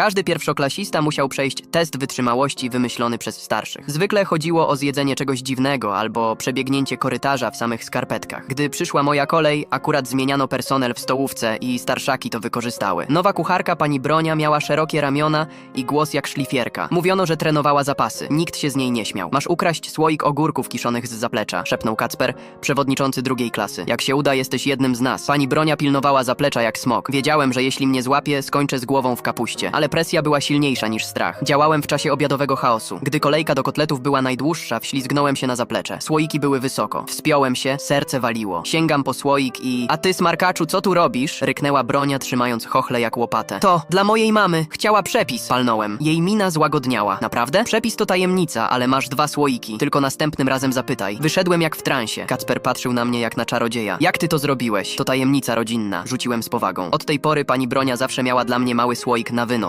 Każdy pierwszoklasista musiał przejść test wytrzymałości wymyślony przez starszych. Zwykle chodziło o zjedzenie czegoś dziwnego albo przebiegnięcie korytarza w samych skarpetkach. Gdy przyszła moja kolej, akurat zmieniano personel w stołówce i starszaki to wykorzystały. Nowa kucharka pani Bronia miała szerokie ramiona i głos jak szlifierka. Mówiono, że trenowała zapasy. Nikt się z niej nie śmiał. Masz ukraść słoik ogórków kiszonych z zaplecza, szepnął Kacper, przewodniczący drugiej klasy. Jak się uda, jesteś jednym z nas. Pani Bronia pilnowała zaplecza jak smok. Wiedziałem, że jeśli mnie złapie, skończę z głową w kapuście. Ale presja była silniejsza niż strach. Działałem w czasie obiadowego chaosu. Gdy kolejka do kotletów była najdłuższa, wślizgnąłem się na zaplecze. Słoiki były wysoko. Wspiąłem się, serce waliło. Sięgam po słoik i... A ty, smarkaczu, co tu robisz? Ryknęła Bronia, trzymając chochle jak łopatę. To, dla mojej mamy. Chciała przepis. Palnąłem. Jej mina złagodniała. Naprawdę? Przepis to tajemnica, ale masz dwa słoiki. Tylko następnym razem zapytaj. Wyszedłem jak w transie. Kacper patrzył na mnie jak na czarodzieja. Jak ty to zrobiłeś? To tajemnica rodzinna. Rzuciłem z powagą. Od tej pory pani Bronia zawsze miała dla mnie mały słoik na wynos.